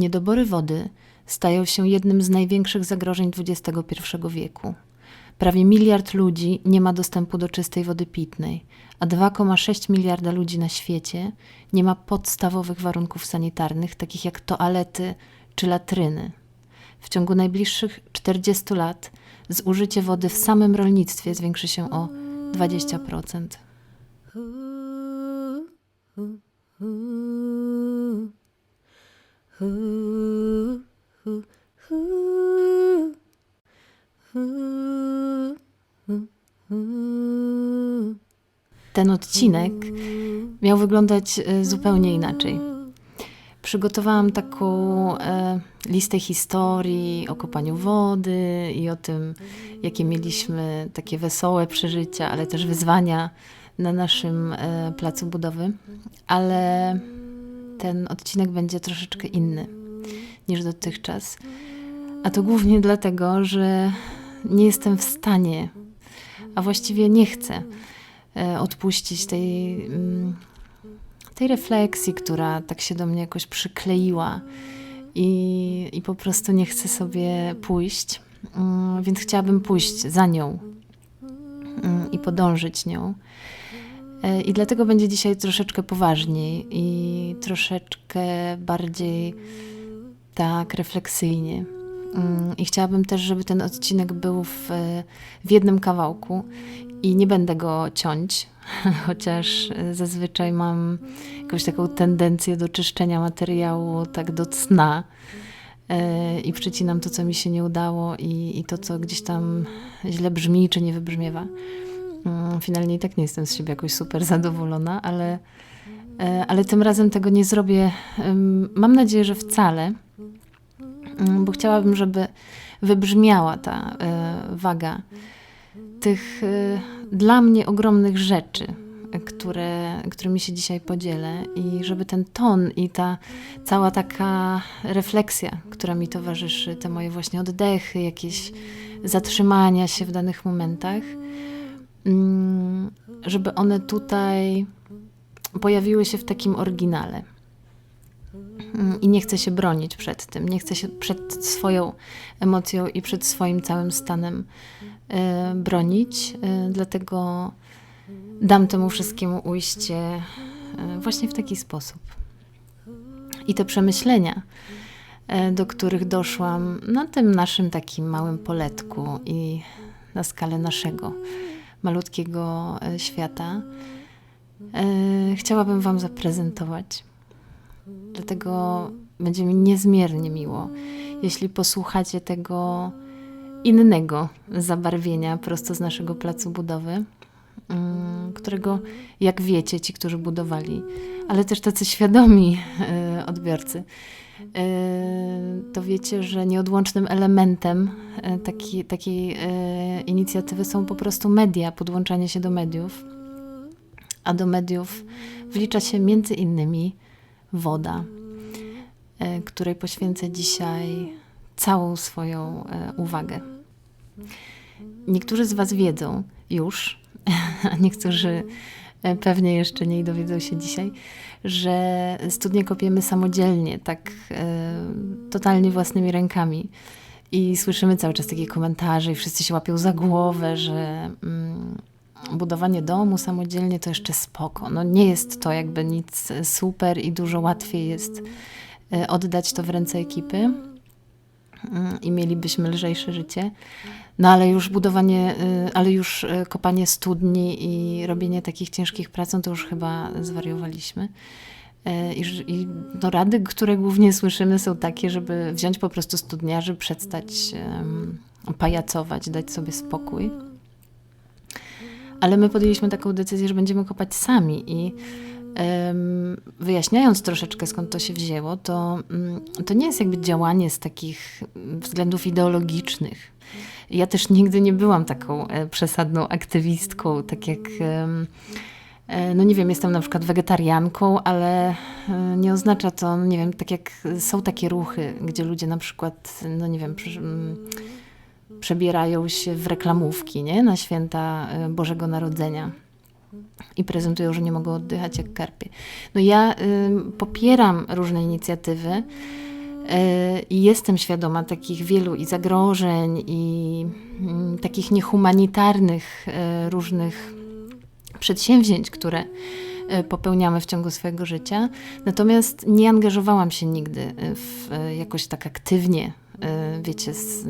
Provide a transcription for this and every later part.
Niedobory wody stają się jednym z największych zagrożeń XXI wieku. Prawie miliard ludzi nie ma dostępu do czystej wody pitnej, a 2,6 miliarda ludzi na świecie nie ma podstawowych warunków sanitarnych, takich jak toalety czy latryny. W ciągu najbliższych 40 lat zużycie wody w samym rolnictwie zwiększy się o 20%. Ten odcinek miał wyglądać e, zupełnie inaczej. Przygotowałam taką e, listę historii o kopaniu wody i o tym, jakie mieliśmy takie wesołe przeżycia, ale też wyzwania na naszym e, placu budowy. Ale ten odcinek będzie troszeczkę inny niż dotychczas. A to głównie dlatego, że nie jestem w stanie, a właściwie nie chcę e, odpuścić tej, mm, tej refleksji, która tak się do mnie jakoś przykleiła i, i po prostu nie chcę sobie pójść. Mm, Więc chciałabym pójść za nią mm, i podążyć nią. E, I dlatego będzie dzisiaj troszeczkę poważniej i troszeczkę bardziej tak refleksyjnie. Mm, I chciałabym też, żeby ten odcinek był w, w jednym kawałku i nie będę go ciąć, chociaż zazwyczaj mam jakąś taką tendencję do czyszczenia materiału tak do cna e, i przycinam to, co mi się nie udało i, i to, co gdzieś tam źle brzmi czy nie wybrzmiewa. Mm, Finalnie i tak nie jestem z siebie jakoś super zadowolona, ale, e, ale tym razem tego nie zrobię. Mam nadzieję, że wcale, mm, bo chciałabym, żeby wybrzmiała ta e, waga tych e, dla mnie ogromnych rzeczy, które, którymi się dzisiaj podzielę, i żeby ten ton i ta cała taka refleksja, która mi towarzyszy, te moje właśnie oddechy, jakieś zatrzymania się w danych momentach, żeby one tutaj pojawiły się w takim oryginale. Mm, I nie chcę się bronić przed tym, nie chcę się przed swoją emocją i przed swoim całym stanem e, bronić, e, dlatego dam temu wszystkiemu ujście e, właśnie w taki sposób. I te przemyślenia, do których doszłam na tym naszym takim małym poletku i na skalę naszego malutkiego e, świata, e, chciałabym Wam zaprezentować. Dlatego będzie mi niezmiernie miło, jeśli posłuchacie tego innego zabarwienia prosto z naszego placu budowy, mm, którego, jak wiecie, ci, którzy budowali, ale też tacy świadomi e, odbiorcy, to wiecie, że nieodłącznym elementem e, taki, takiej e, inicjatywy są po prostu media, podłączanie się do mediów. A do mediów wlicza się między innymi woda, e, której poświęcę dzisiaj całą swoją e, uwagę. Niektórzy z Was wiedzą już, a niektórzy e, pewnie jeszcze nie i dowiedzą się dzisiaj, że studnie kopiemy samodzielnie, tak e, totalnie własnymi rękami. I słyszymy cały czas takie komentarze, i wszyscy się łapią za głowę, że mm, budowanie domu samodzielnie to jeszcze spoko. No nie jest to jakby nic super i dużo łatwiej jest e, oddać to w ręce ekipy i mielibyśmy lżejsze życie. No ale już budowanie, y, ale już y, kopanie studni i robienie takich ciężkich prac, no to już chyba zwariowaliśmy. E, I, I no rady, które głównie słyszymy, są takie, żeby wziąć po prostu studniarzy, przestać pajacować, dać sobie spokój. Ale my podjęliśmy taką decyzję, że będziemy kopać sami i wyjaśniając troszeczkę skąd to się wzięło, to, mm, to nie jest jakby działanie z takich względów ideologicznych. Ja też nigdy nie byłam taką e, przesadną aktywistką, tak jak e, no nie wiem, jestem na przykład wegetarianką, ale e, nie oznacza to, nie wiem, tak jak są takie ruchy, gdzie ludzie na przykład, no nie wiem, mm, przebierają się w reklamówki, nie? Na święta Bożego Narodzenia i prezentują, że nie mogą oddychać jak karpie. No ja ym, popieram różne inicjatywy, E, I jestem świadoma takich wielu i zagrożeń, i mm, takich niehumanitarnych e, różnych przedsięwzięć, które e, popełniamy w ciągu swojego życia. Natomiast nie angażowałam się nigdy w, jakoś tak aktywnie. Wiecie, z,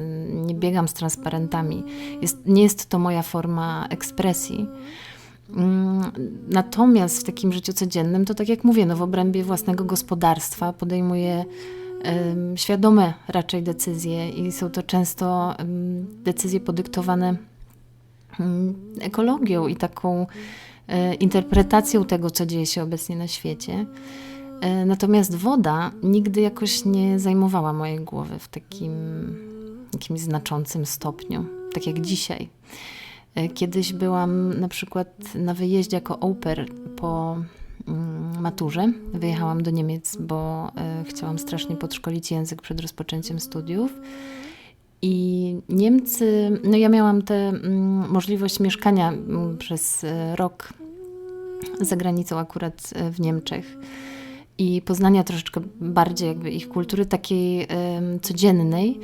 nie biegam z transparentami. Jest, nie jest to moja forma ekspresji. Mm, natomiast w takim życiu codziennym, to tak jak mówię, no w obrębie własnego gospodarstwa podejmuję um, świadome raczej decyzje i są to często um, decyzje podyktowane um, ekologią i taką e, interpretacją tego, co dzieje się obecnie na świecie. E, natomiast woda nigdy jakoś nie zajmowała mojej głowy w takim jakimś znaczącym stopniu, tak jak dzisiaj. E, kiedyś byłam na przykład na wyjeździe jako oper po mm, maturze. Wyjechałam do Niemiec, bo e, chciałam strasznie podszkolić język przed rozpoczęciem studiów. I Niemcy, no ja miałam tę mm, możliwość mieszkania mm, przez e, rok za granicą, akurat w Niemczech i poznania troszeczkę bardziej jakby ich kultury takiej codziennej.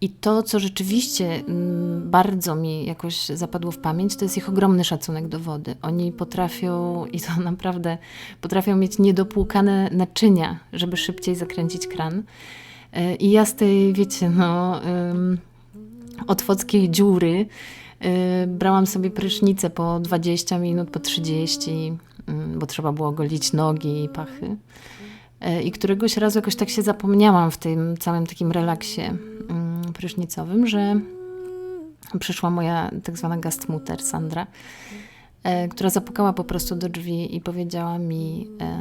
I to, co rzeczywiście mm, bardzo mi jakoś zapadło w pamięć, to jest ich ogromny szacunek do wody. Oni potrafią, i to naprawdę, potrafią mieć niedopłukane naczynia, żeby szybciej zakręcić kran. E, I ja z tej, wiecie, no, otwockiej dziury e, brałam sobie prysznicę po 20 minut, po 30, mm, bo trzeba było golić nogi i pachy. E, I któregoś razu jakoś tak się zapomniałam w tym całym takim relaksie mm, prysznicowym, że przyszła moja tak zwana gastmuter Sandra, e, która zapukała po prostu do drzwi i powiedziała mi e,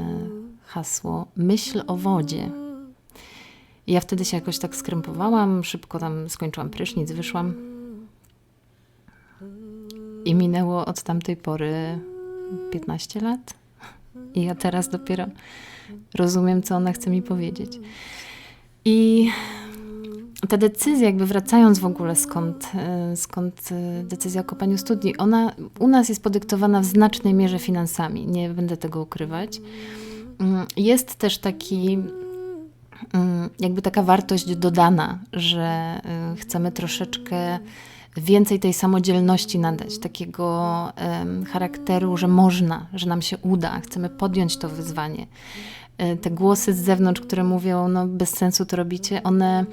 hasło myśl o wodzie. I ja wtedy się jakoś tak skrępowałam, szybko tam skończyłam prysznic, wyszłam. I minęło od tamtej pory 15 lat. I ja teraz dopiero rozumiem, co ona chce mi powiedzieć. I ta decyzja, jakby wracając w ogóle skąd, e, skąd e, decyzja o kopaniu studni, ona u nas jest podyktowana w znacznej mierze finansami, nie będę tego ukrywać. Mm, jest też taki, mm, jakby taka wartość dodana, że e, chcemy troszeczkę więcej tej samodzielności nadać, takiego charakteru, że można, że nam się uda, chcemy podjąć to wyzwanie. E, te głosy z zewnątrz, które mówią, no bez sensu to robicie, one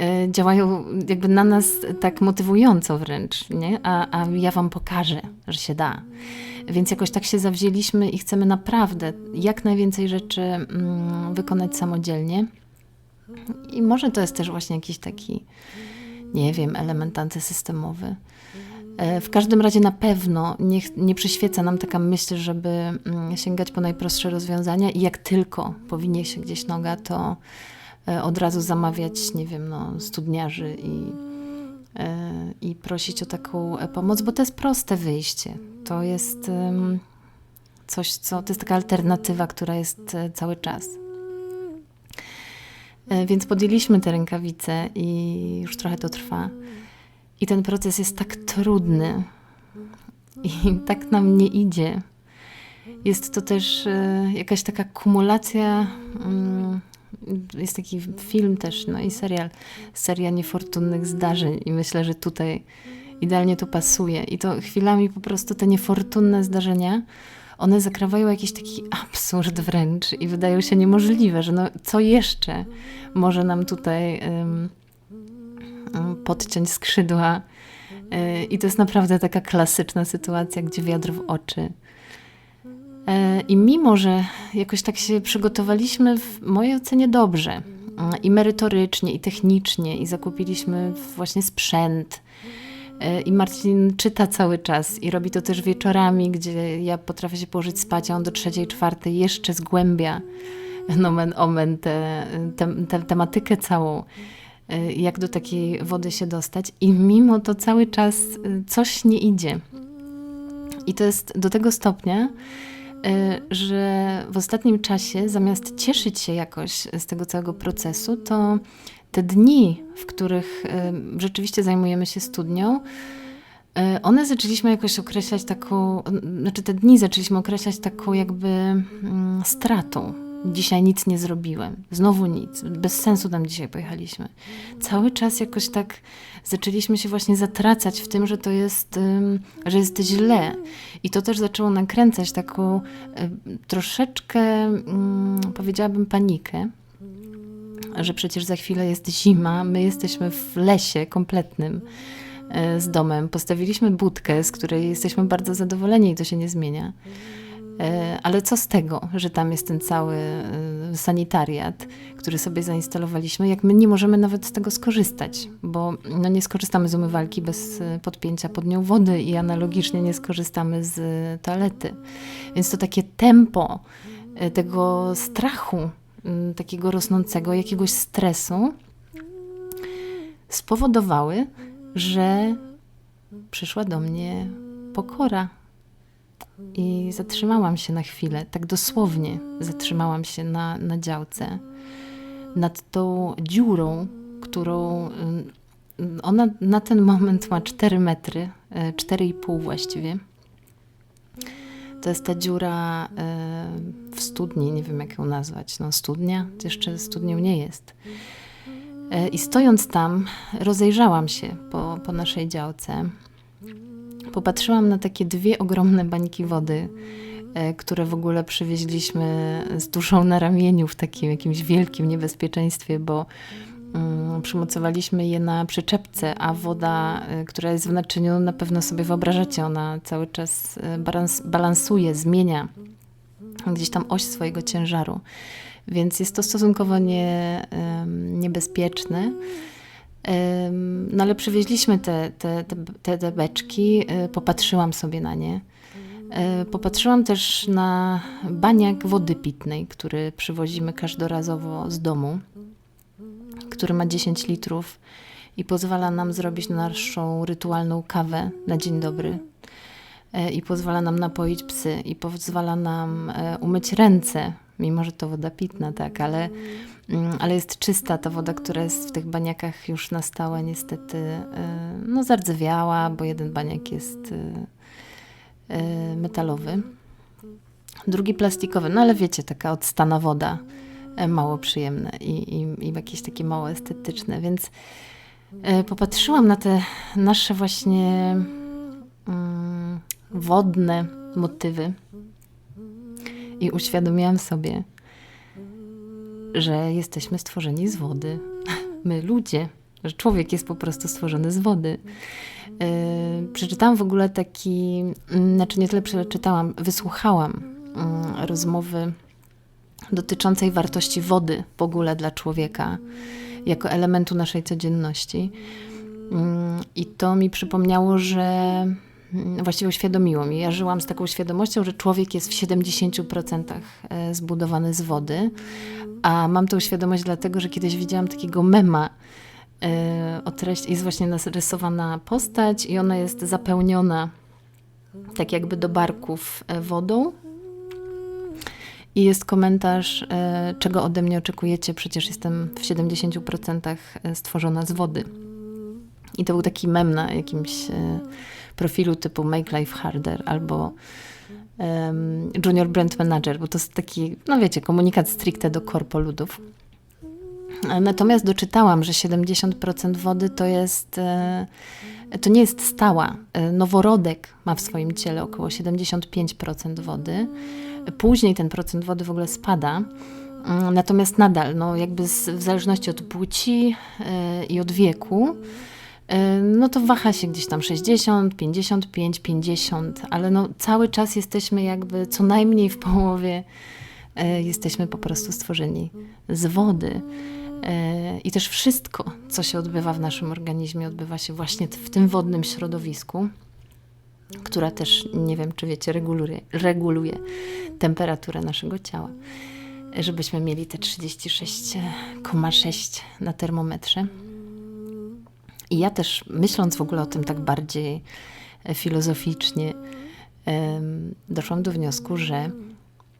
e, działają jakby na nas tak motywująco wręcz, nie? A, a ja wam pokażę, że się da. Więc jakoś tak się zawzięliśmy i chcemy naprawdę jak najwięcej rzeczy mm, wykonać samodzielnie. I może to jest też właśnie jakiś taki nie wiem, element antysystemowy. E, w każdym razie na pewno nie, nie przyświeca nam taka myśl, żeby mm, sięgać po najprostsze rozwiązania i jak tylko powinie się gdzieś noga, to e, od razu zamawiać, nie wiem, no, studniarzy i, e, i prosić o taką pomoc, bo to jest proste wyjście. To jest coś, co to jest taka alternatywa, która jest cały czas. Więc podjęliśmy te rękawice i już trochę to trwa. I ten proces jest tak trudny i tak nam nie idzie. Jest to też e, jakaś taka kumulacja. Mm, jest taki film też, no i serial, seria niefortunnych zdarzeń, i myślę, że tutaj idealnie to pasuje. I to chwilami po prostu te niefortunne zdarzenia one zakrawają jakiś taki absurd wręcz i wydają się niemożliwe, że no, co jeszcze może nam tutaj podciąć skrzydła. E, I to jest naprawdę taka klasyczna sytuacja, gdzie wiatr w oczy. E, I mimo, że jakoś tak się przygotowaliśmy, w mojej ocenie dobrze, i merytorycznie, i technicznie, i zakupiliśmy właśnie sprzęt, E, I Marcin czyta cały czas i robi to też wieczorami, gdzie ja potrafię się położyć spać, a on do trzeciej, czwartej jeszcze zgłębia nomen omen tę te, te, te, tematykę całą, jak do takiej wody się dostać. I mimo to cały czas e, coś nie idzie. I to jest do tego stopnia, że w ostatnim czasie, zamiast cieszyć się jakoś z tego całego procesu, to te dni, w których y, rzeczywiście zajmujemy się studnią, y, one zaczęliśmy jakoś określać taką, znaczy te dni zaczęliśmy określać taką jakby mm, stratą. Dzisiaj nic nie zrobiłem. Znowu nic. Bez sensu tam dzisiaj pojechaliśmy. Cały czas jakoś tak zaczęliśmy się właśnie zatracać w tym, że to jest, że jest źle. I to też zaczęło nakręcać taką y, troszeczkę, y, powiedziałabym, panikę że przecież za chwilę jest zima, my jesteśmy w lesie kompletnym e, z domem. Postawiliśmy budkę, z której jesteśmy bardzo zadowoleni i to się nie zmienia. E, ale co z tego, że tam jest ten cały e, sanitariat, który sobie zainstalowaliśmy, jak my nie możemy nawet z tego skorzystać, bo no nie skorzystamy z umywalki bez podpięcia pod nią wody i analogicznie nie skorzystamy z toalety. Więc to takie tempo tego strachu, takiego rosnącego jakiegoś stresu spowodowały, że przyszła do mnie pokora. I zatrzymałam się na chwilę, tak dosłownie zatrzymałam się na, na działce, nad tą dziurą, którą mm, ona na ten moment ma 4 metry, 4,5 e, właściwie. To jest ta dziura e, w studni, nie wiem jak ją nazwać. No, studnia, jeszcze studnią nie jest. I stojąc tam, rozejrzałam się po, po naszej działce. Popatrzyłam na takie dwie ogromne bańki wody, e, które w ogóle przywieźliśmy z duszą na ramieniu w takim jakimś wielkim niebezpieczeństwie, bo Mm, przymocowaliśmy je na przyczepce, a woda, y, która jest w naczyniu, na pewno sobie wyobrażacie, ona cały czas balans, balansuje, zmienia gdzieś tam oś swojego ciężaru. Więc jest to stosunkowo nie, niebezpieczne. No ale przywieźliśmy te, te, te, te beczki, y, popatrzyłam sobie na nie. Popatrzyłam też na baniak wody pitnej, który przywozimy każdorazowo z domu który ma 10 litrów i pozwala nam zrobić naszą rytualną kawę na dzień dobry. E, I pozwala nam napoić psy, i pozwala nam e, umyć ręce, mimo że to woda pitna, tak, ale, mm, ale jest czysta ta woda, która jest w tych baniakach już na stałe, niestety e, no, zardzewiała, bo jeden baniak jest metalowy, drugi plastikowy, no ale wiecie, taka odstana woda E, mało przyjemne i, i, i jakieś takie mało estetyczne, więc e, popatrzyłam na te nasze właśnie mm, wodne motywy i uświadomiłam sobie, że jesteśmy stworzeni z wody. My ludzie, że człowiek jest po prostu stworzony z wody. Yy, przeczytałam w ogóle taki, mm, znaczy nie tyle przeczytałam, wysłuchałam yy, rozmowy dotyczącej wartości wody w ogóle dla człowieka, jako elementu naszej codzienności. Mm, I to mi przypomniało, że właściwie uświadomiło mi. Ja żyłam z taką świadomością, że człowiek jest w 70% e, zbudowany z wody, a mam tą świadomość dlatego, że kiedyś widziałam takiego mema e, o treści, jest właśnie narysowana postać i ona jest zapełniona tak jakby do barków e, wodą i jest komentarz, czego ode mnie oczekujecie, przecież jestem w 70% e, stworzona z wody. I to był taki mem na jakimś profilu typu Make Life Harder albo um, Junior Brand Manager, bo to jest taki, no wiecie, komunikat stricte do korpoludów. Natomiast doczytałam, że 70% wody to jest, to nie jest stała. Noworodek ma w swoim ciele około 75% wody. Później ten procent wody w ogóle spada. Mm, natomiast nadal, no jakby z, w zależności od płci yy, i od wieku, no to waha się gdzieś tam 60, 55, 50, ale no cały czas jesteśmy jakby co najmniej w połowie, yy, jesteśmy po prostu stworzeni z wody. I też wszystko, co się odbywa w naszym organizmie, odbywa się właśnie w tym wodnym środowisku która też, nie wiem czy wiecie, reguluje, reguluje temperaturę naszego ciała, żebyśmy mieli te 36,6 na termometrze. I ja też, myśląc w ogóle o tym tak bardziej e, filozoficznie, doszłam do wniosku, że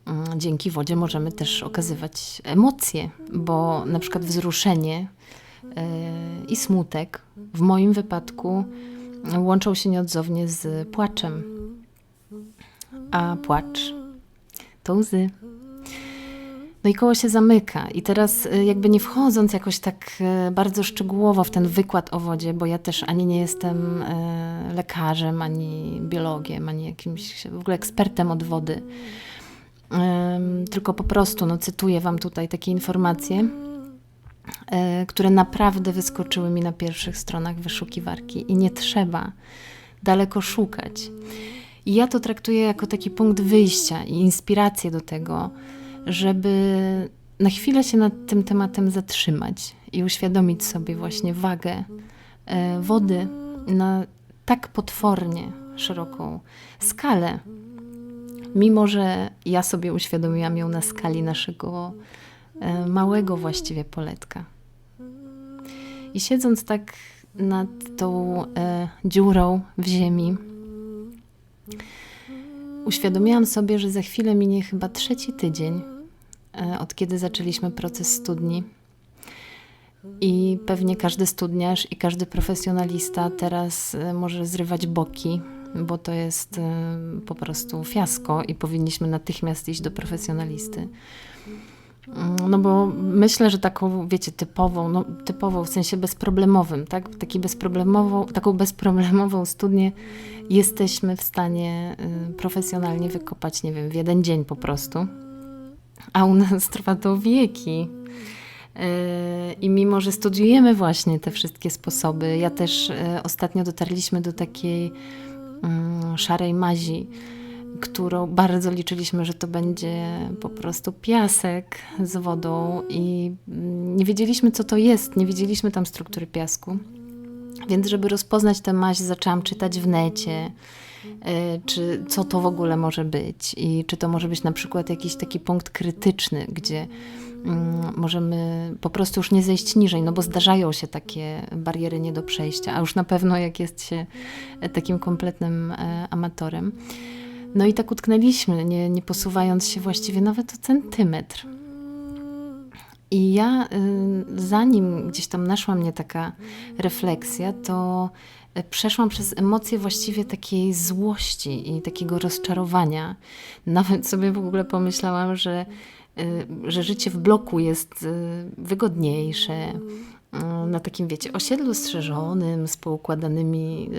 mm, dzięki wodzie możemy też okazywać emocje, bo na przykład wzruszenie e, i smutek w moim wypadku łączą się nieodzownie z płaczem. A płacz to łzy. No i koło się zamyka. I teraz y, jakby nie wchodząc jakoś tak y, bardzo szczegółowo w ten wykład o wodzie, bo ja też ani nie jestem y, lekarzem, ani biologiem, ani jakimś w ogóle ekspertem od wody. Tylko po prostu no, cytuję Wam tutaj takie informacje, które naprawdę wyskoczyły mi na pierwszych stronach wyszukiwarki i nie trzeba daleko szukać. I ja to traktuję jako taki punkt wyjścia i inspirację do tego, żeby na chwilę się nad tym tematem zatrzymać i uświadomić sobie właśnie wagę e, wody na tak potwornie szeroką skalę, mimo że ja sobie uświadomiłam ją na skali naszego e, małego właściwie poletka. I siedząc tak nad tą e, dziurą w ziemi, uświadomiłam sobie, że za chwilę minie chyba trzeci tydzień, od kiedy zaczęliśmy proces studni. I pewnie każdy studniarz i każdy profesjonalista teraz e, może zrywać boki, bo to jest e, po prostu fiasko i powinniśmy natychmiast iść do profesjonalisty. Mm, No bo myślę, że taką, wiecie, typową, no typową w sensie bezproblemowym, tak? Taki bezproblemową, taką bezproblemową studnię jesteśmy w stanie profesjonalnie wykopać, nie wiem, w jeden dzień po prostu. A u nas trwa to wieki. Y, I mimo, że studiujemy właśnie te wszystkie sposoby, ja też y, ostatnio dotarliśmy do takiej mm, szarej mazi, którą bardzo liczyliśmy, że to będzie po prostu piasek z wodą i mm, nie wiedzieliśmy, co to jest, nie wiedzieliśmy tam struktury piasku. Więc, żeby rozpoznać tę maź, zaczęłam czytać w necie, czy co to w ogóle może być i czy to może być na przykład jakiś taki punkt krytyczny, gdzie mm, możemy po prostu już nie zejść niżej, no bo zdarzają się takie bariery nie do przejścia, a już na pewno jak jest się e, takim kompletnym e, amatorem. No i tak utknęliśmy, nie, nie posuwając się właściwie nawet o centymetr. I ja, y, zanim gdzieś tam naszła mnie taka refleksja, to przeszłam przez emocje właściwie takiej złości i takiego rozczarowania. Nawet sobie w ogóle pomyślałam, że, y, że życie w bloku jest y, wygodniejsze. y, Na takim, wiecie, osiedlu strzeżonym, z poukładanymi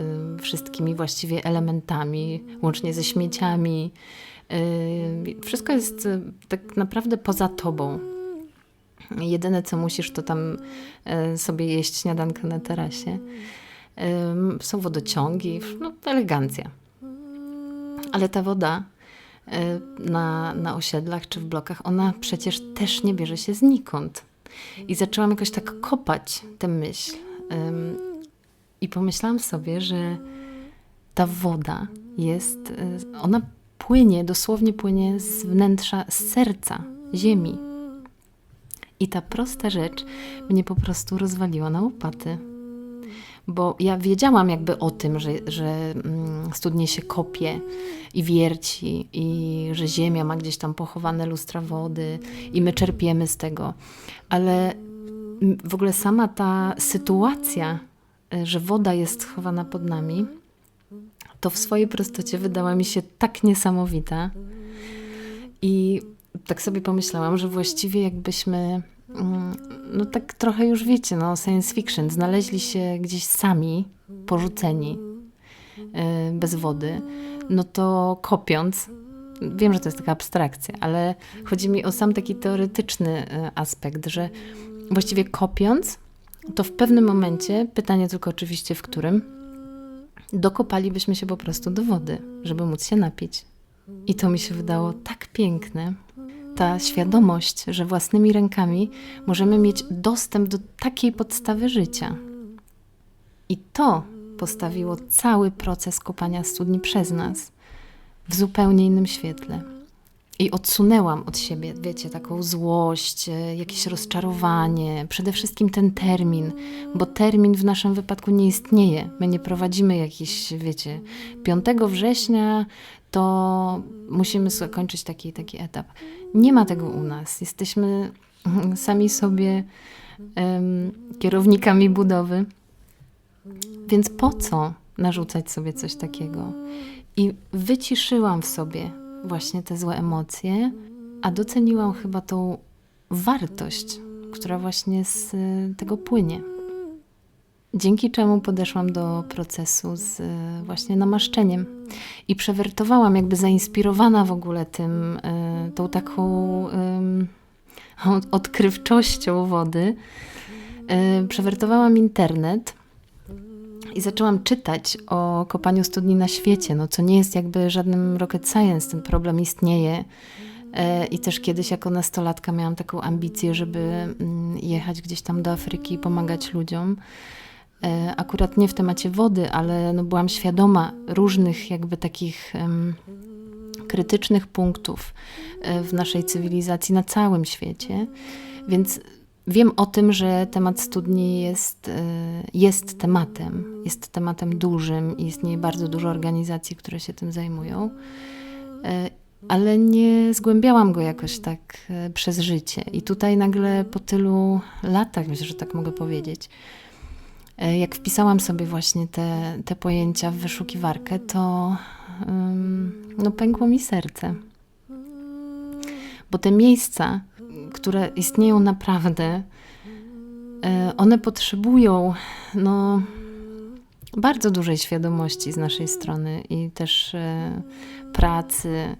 wszystkimi właściwie elementami, łącznie ze śmieciami. Wszystko jest tak naprawdę poza tobą. Jedyne co musisz, to tam sobie jeść śniadankę na tarasie. Są wodociągi, no elegancja. Ale ta woda e, na, na osiedlach czy w blokach, ona przecież też nie bierze się znikąd. I zaczęłam jakoś tak kopać tę myśl. I pomyślałam sobie, że ta woda jest, e, ona płynie, dosłownie płynie z wnętrza, z serca ziemi. I ta prosta rzecz mnie po prostu rozwaliła na łopaty. Bo ja wiedziałam jakby o tym, że, że mm, studnie się kopie i wierci, i że ziemia ma gdzieś tam pochowane lustra wody, i my czerpiemy z tego. Ale mm, w ogóle sama ta sytuacja, y, że woda jest schowana pod nami, to w swojej prostocie wydała mi się tak niesamowita. I tak sobie pomyślałam, że właściwie jakbyśmy, no tak trochę już wiecie, no science fiction, znaleźli się gdzieś sami, porzuceni, yy, bez wody, no to kopiąc, wiem, że to jest taka abstrakcja, ale chodzi mi o sam taki teoretyczny yy, aspekt, że właściwie kopiąc, to w pewnym momencie, pytanie tylko oczywiście w którym, dokopalibyśmy się po prostu do wody, żeby móc się napić. I to mi się wydało tak piękne. Ta świadomość, że własnymi rękami możemy mieć dostęp do takiej podstawy życia. I to postawiło cały proces kopania studni przez nas w zupełnie innym świetle. I odsunęłam od siebie, wiecie, taką złość, e, jakieś rozczarowanie, przede wszystkim ten termin, bo termin w naszym wypadku nie istnieje. My nie prowadzimy jakiś, wiecie, 5 września to musimy zakończyć taki taki etap. Nie ma tego u nas. Jesteśmy sami sobie em, kierownikami budowy. Więc po co narzucać sobie coś takiego? I wyciszyłam w sobie właśnie te złe emocje, a doceniłam chyba tą wartość, która właśnie z y, tego płynie. Dzięki czemu podeszłam do procesu z y, właśnie namaszczeniem i przewertowałam, jakby zainspirowana w ogóle tym, y, tą taką odkrywczością wody. Przewertowałam internet i zaczęłam czytać o kopaniu studni na świecie, no, co nie jest jakby żadnym rocket science, ten problem istnieje. E, I też kiedyś jako nastolatka miałam taką ambicję, żeby mm, jechać gdzieś tam do Afryki i pomagać ludziom. E, akurat nie w temacie wody, ale no byłam świadoma różnych jakby takich krytycznych punktów e, w naszej cywilizacji na całym świecie. Więc Wiem o tym, że temat studni jest, e, jest tematem, jest tematem dużym i istnieje bardzo dużo organizacji, które się tym zajmują, e, ale nie zgłębiałam go jakoś tak e, przez życie. I tutaj nagle po tylu latach, myślę, że tak mogę powiedzieć, jak wpisałam sobie właśnie te, te pojęcia w wyszukiwarkę, to no, pękło mi serce. Bo te miejsca, które istnieją naprawdę, e, one potrzebują no, bardzo dużej świadomości z naszej strony i też e, pracy.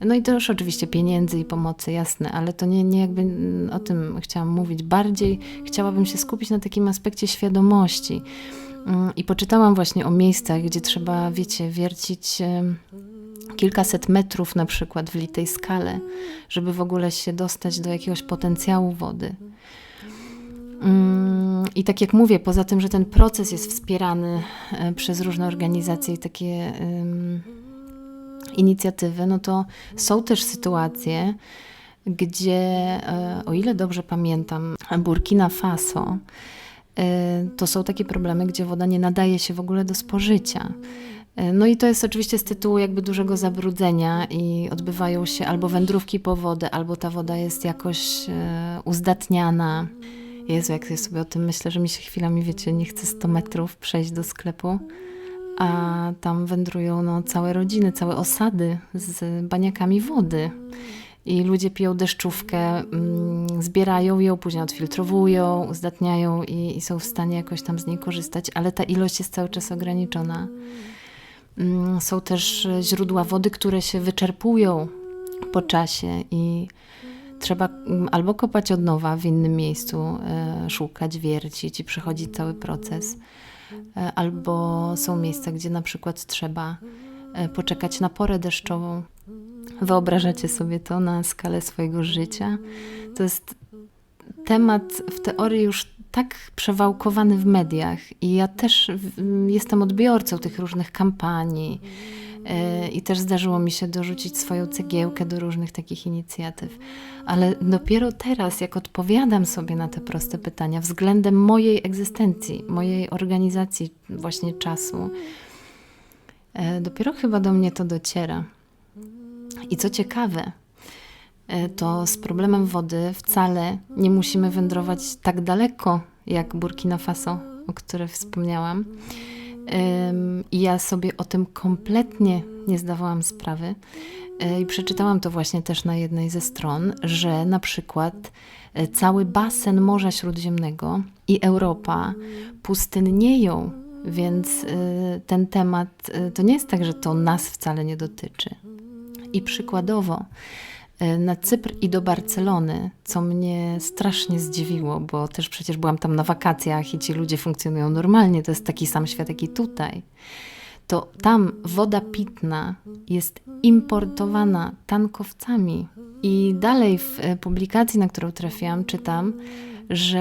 No i też oczywiście pieniędzy i pomocy, jasne, ale to nie, nie jakby o tym chciałam mówić. Bardziej chciałabym się skupić na takim aspekcie świadomości. Mm, I poczytałam właśnie o miejscach, gdzie trzeba, wiecie, wiercić kilkaset metrów na przykład w litej skale, żeby w ogóle się dostać do jakiegoś potencjału wody. Mm, I tak jak mówię, poza tym, że ten proces jest wspierany e, przez różne organizacje i takie inicjatywy, no to są też sytuacje, gdzie, e, o ile dobrze pamiętam, Burkina Faso, e, to są takie problemy, gdzie woda nie nadaje się w ogóle do spożycia. E, no i to jest oczywiście z tytułu jakby dużego zabrudzenia i odbywają się albo wędrówki po wodę, albo ta woda jest jakoś e, uzdatniana. Jezu, jak ja sobie o tym myślę, że mi się chwilami, wiecie, nie chce 100 metrów przejść do sklepu, a tam wędrują no, całe rodziny, całe osady z baniakami wody. I ludzie piją deszczówkę, mm, zbierają ją, później odfiltrowują, uzdatniają i, i są w stanie jakoś tam z niej korzystać, ale ta ilość jest cały czas ograniczona. Mm, są też źródła wody, które się wyczerpują po czasie i trzeba mm, albo kopać od nowa w innym miejscu, e, szukać, wiercić i przechodzić cały proces, e, albo są miejsca, gdzie na przykład trzeba e, poczekać na porę deszczową. Wyobrażacie sobie to na skalę swojego życia? To jest temat w teorii już tak przewałkowany w mediach i ja też jestem odbiorcą tych różnych kampanii e, i też zdarzyło mi się dorzucić swoją cegiełkę do różnych takich inicjatyw. Ale dopiero teraz, jak odpowiadam sobie na te proste pytania względem mojej egzystencji, mojej organizacji właśnie czasu, e, dopiero chyba do mnie to dociera. I co ciekawe, to z problemem wody wcale nie musimy wędrować tak daleko jak Burkina Faso, o której wspomniałam. I ja sobie o tym kompletnie nie zdawałam sprawy. E, I przeczytałam to właśnie też na jednej ze stron, że na przykład e, cały basen Morza Śródziemnego i Europa pustynnieją, więc ten temat to nie jest tak, że to nas wcale nie dotyczy. I przykładowo, E, na Cypr i do Barcelony, co mnie strasznie zdziwiło, bo też przecież byłam tam na wakacjach i ci ludzie funkcjonują normalnie, to jest taki sam świat jak i tutaj. To tam woda pitna jest importowana tankowcami. I dalej w e, publikacji, na którą trafiłam, czytam, że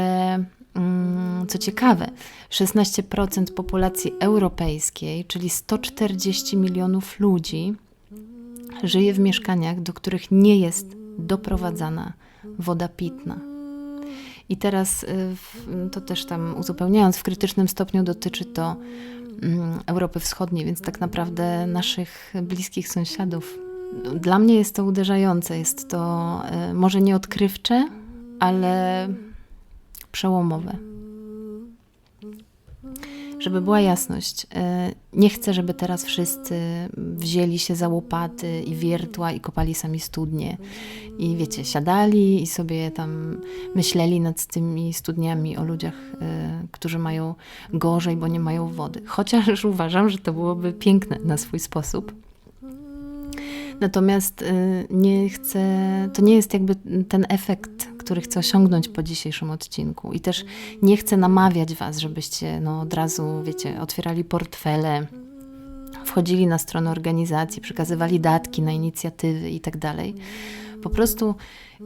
mm, co ciekawe, 16% populacji europejskiej, czyli 140 milionów ludzi, żyje w mieszkaniach, do których nie jest doprowadzana woda pitna. I teraz y, to też tam uzupełniając, w krytycznym stopniu dotyczy to mm, Europy Wschodniej, więc tak naprawdę naszych bliskich sąsiadów. Dla mnie jest to uderzające, jest to y, może nie odkrywcze, ale przełomowe. Żeby była jasność, e, nie chcę, żeby teraz wszyscy wzięli się za łopaty i wiertła i kopali sami studnie. I wiecie, siadali i sobie tam myśleli nad tymi studniami o ludziach, e, którzy mają gorzej, bo nie mają wody. Chociaż uważam, że to byłoby piękne na swój sposób. Natomiast y, nie chcę, to nie jest jakby ten efekt, który chcę osiągnąć po dzisiejszym odcinku. I też nie chcę namawiać Was, żebyście no, od razu, wiecie, otwierali portfele, wchodzili na stronę organizacji, przekazywali datki na inicjatywy tak dalej. Po prostu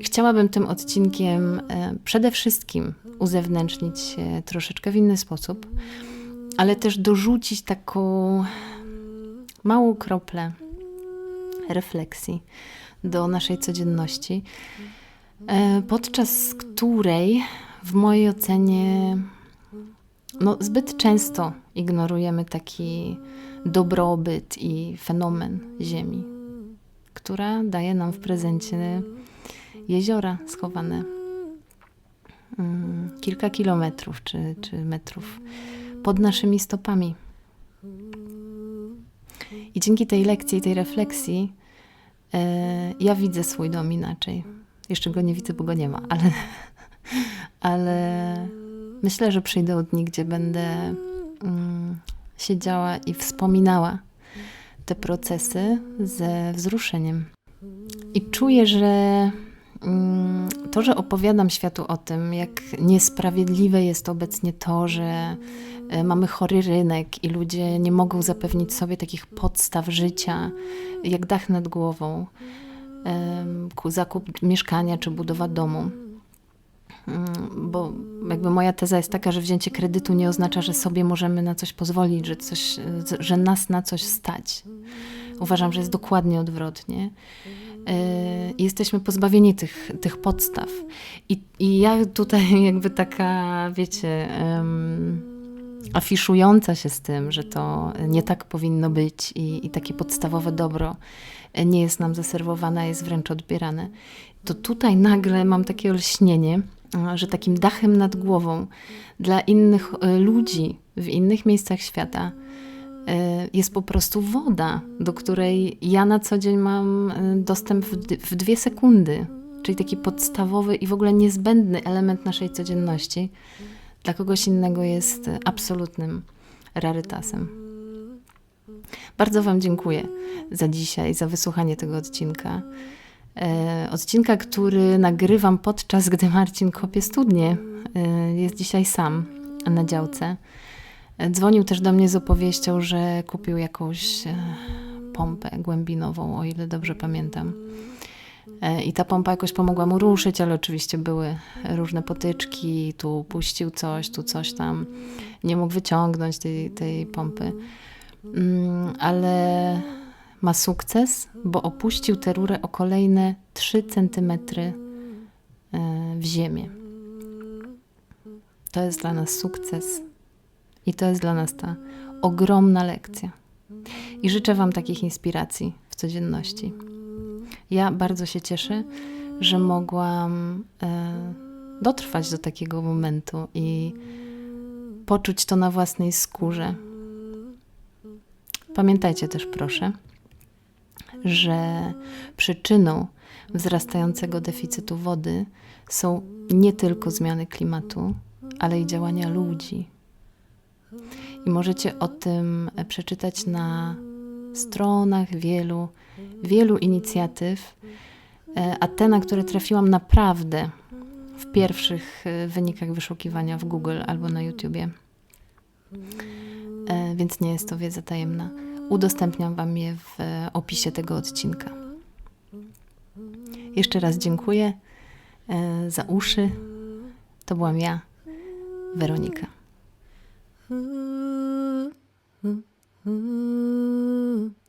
chciałabym tym odcinkiem e, przede wszystkim uzewnętrznić się troszeczkę w inny sposób, ale też dorzucić taką małą kroplę refleksji do naszej codzienności, e, podczas której w mojej ocenie no, zbyt często ignorujemy taki dobrobyt i fenomen Ziemi, która daje nam w prezencie jeziora schowane mm, kilka kilometrów czy, czy metrów pod naszymi stopami. I dzięki tej lekcji, tej refleksji, e, ja widzę swój dom inaczej. Jeszcze go nie widzę, bo go nie ma, ale, ale myślę, że przyjdą dni, gdzie będę mm, siedziała i wspominała te procesy ze wzruszeniem. I czuję, że to, że opowiadam światu o tym, jak niesprawiedliwe jest obecnie to, że E, mamy chory rynek i ludzie nie mogą zapewnić sobie takich podstaw życia, jak dach nad głową, zakup mieszkania czy budowa domu. Mm, bo jakby moja teza jest taka, że wzięcie kredytu nie oznacza, że sobie możemy na coś pozwolić, że, coś, że nas na coś stać. Uważam, że jest dokładnie odwrotnie. E, jesteśmy pozbawieni tych, tych podstaw. I, I ja tutaj jakby taka, wiecie... Um, afiszująca się z tym, że to nie tak powinno być i, i takie podstawowe dobro nie jest nam zaserwowane, jest wręcz odbierane, to tutaj nagle mam takie olśnienie, że takim dachem nad głową dla innych e, ludzi w innych miejscach świata e, jest po prostu woda, do której ja na co dzień mam e, dostęp w dwie sekundy, czyli taki podstawowy i w ogóle niezbędny element naszej codzienności dla kogoś innego jest absolutnym rarytasem. Bardzo Wam dziękuję za dzisiaj, za wysłuchanie tego odcinka. E, odcinka, który nagrywam podczas gdy Marcin kopie studnie. E, jest dzisiaj sam na działce. Dzwonił też do mnie z opowieścią, że kupił jakąś e, pompę głębinową, o ile dobrze pamiętam. E, I ta pompa jakoś pomogła mu ruszyć, ale oczywiście były różne potyczki, tu puścił coś, tu coś tam. Nie mógł wyciągnąć tej, tej pompy. Mm, ale ma sukces, bo opuścił tę rurę o kolejne 3 cm e, w ziemię. To jest dla nas sukces i to jest dla nas ta ogromna lekcja. I życzę Wam takich inspiracji w codzienności. Ja bardzo się cieszę, że mogłam e, dotrwać do takiego momentu i poczuć to na własnej skórze. Pamiętajcie też, proszę, że przyczyną wzrastającego deficytu wody są nie tylko zmiany klimatu, ale i działania ludzi. I możecie o tym przeczytać na stronach wielu wielu inicjatyw, e, a te, na które trafiłam naprawdę w pierwszych e, wynikach wyszukiwania w Google albo na YouTubie. E, więc nie jest to wiedza tajemna. Udostępniam Wam je w opisie tego odcinka. Jeszcze raz dziękuję za uszy. To byłam ja, Weronika. Ooh, ooh, ooh.